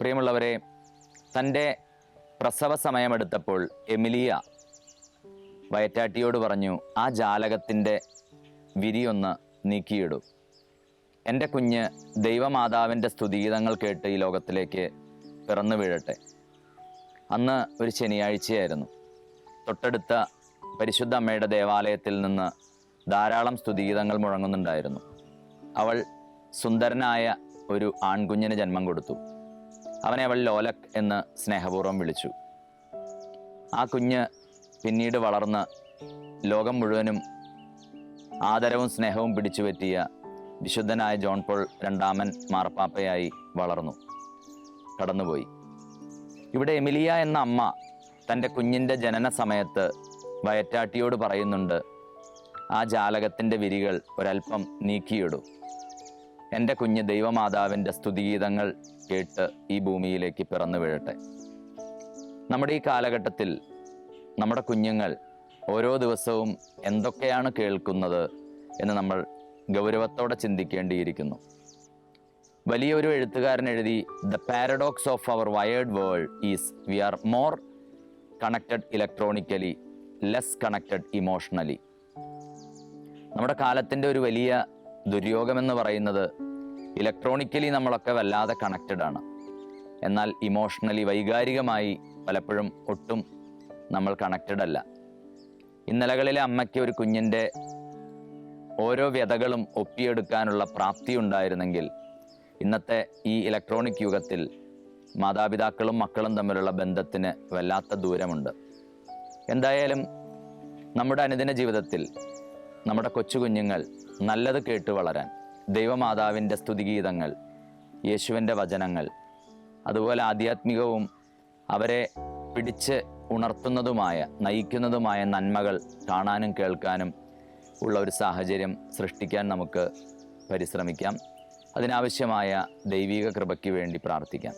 പ്രിയമുള്ളവരെ തന്റെ പ്രസവ സമയമെടുത്തപ്പോൾ എമിലിയ വയറ്റാട്ടിയോട് പറഞ്ഞു ആ ജാലകത്തിന്റെ വിരിയൊന്ന് നീക്കിയിടൂ. എന്റെ കുഞ്ഞ് ദൈവമാതാവിന്റെ സ്തുതിഗീതങ്ങൾ കേട്ട് ഈ ലോകത്തിലേക്ക് പിറന്നു വീഴട്ടെ. അന്ന് ഒരു ശനിയാഴ്ചയായിരുന്നു. തൊട്ടടുത്ത പരിശുദ്ധ അമ്മയുടെ ദേവാലയത്തിൽ നിന്ന് ധാരാളം സ്തുതിഗീതങ്ങൾ മുഴങ്ങുന്നുണ്ടായിരുന്നു. അവൾ സുന്ദരനായ ഒരു ആൺകുഞ്ഞിന് ജന്മം കൊടുത്തു. അവനെ അവൾ ലോലക് എന്ന് സ്നേഹപൂർവം വിളിച്ചു. ആ കുഞ്ഞ് പിന്നീട് വളർന്ന് ലോകം മുഴുവനും ആദരവും സ്നേഹവും പിടിച്ചുപറ്റിയ വിശുദ്ധനായ ജോൺ പോൾ രണ്ടാമൻ മാർപ്പാപ്പയായി വളർന്നു. കടന്നുപോയി. ഇവിടെ എമിലിയ എന്ന അമ്മ തന്റെ കുഞ്ഞിന്റെ ജനന സമയത്ത് വയറ്റാട്ടിയോട് പറയുന്നുണ്ട് ആ ജാലകത്തിന്റെ വിരികൾ ഒരൽപ്പം നീക്കിയിടൂ. എന്റെ കുഞ്ഞ് ദൈവമാതാവിന്റെ സ്തുതിഗീതങ്ങൾ കേട്ട് ഈ ഭൂമിയിലേക്ക് പിറന്നു വീഴട്ടെ. നമ്മുടെ ഈ കാലഘട്ടത്തിൽ നമ്മുടെ കുഞ്ഞുങ്ങൾ ഓരോ ദിവസവും എന്തൊക്കെയാണ് കേൾക്കുന്നത് എന്ന് നമ്മൾ ഗൗരവത്തോടെ ചിന്തിക്കേണ്ടിയിരിക്കുന്നു. വലിയൊരു എഴുത്തുകാരൻ എഴുതി the paradox of our wired world is we are more connected electronically less connected emotionally നമ്മുടെ കാലത്തിന്റെ ഒരു വലിയ ദുര്യോഗമെന്ന് പറയുന്നത് ഇലക്ട്രോണിക്കലി നമ്മളൊക്കെ വല്ലാതെ കണക്റ്റഡ് ആണ്. എന്നാൽ ഇമോഷണലി വൈകാരികമായി പലപ്പോഴും ഒട്ടും നമ്മൾ കണക്റ്റഡ് അല്ല. ഇന്നലകളിലെ അമ്മയ്ക്ക് ഒരു കുഞ്ഞിന്റെ ഓരോ വ്യതകളും ഒപ്പിയെടുക്കാനുള്ള പ്രാപ്തി ഉണ്ടായിരുന്നെങ്കിൽ ഇന്നത്തെ ഈ ഇലക്ട്രോണിക് യുഗത്തിൽ മാതാപിതാക്കളും മക്കളും തമ്മിലുള്ള ബന്ധത്തിന് വല്ലാത്ത ദൂരമുണ്ട്. എന്തായാലും നമ്മുടെ അനുദിന ജീവിതത്തിൽ നമ്മുടെ കൊച്ചു കുഞ്ഞുങ്ങൾ നല്ലത് കേട്ട് വളരാൻ ദൈവമാതാവിന്റെ സ്തുതിഗീതങ്ങൾ യേശുവിന്റെ വചനങ്ങൾ അതുപോലെ ആധ്യാത്മികവും അവരെ പിടിച്ച് ഉണർത്തുന്നതുമായ നയിക്കുന്നതുമായ നന്മകൾ കാണാനും കേൾക്കാനും ഉള്ള ഒരു സാഹചര്യം സൃഷ്ടിക്കാൻ നമുക്ക് പരിശ്രമിക്കാം. അതിനാവശ്യമായ ദൈവിക കൃപയ്ക്ക് വേണ്ടി പ്രാർത്ഥിക്കാം.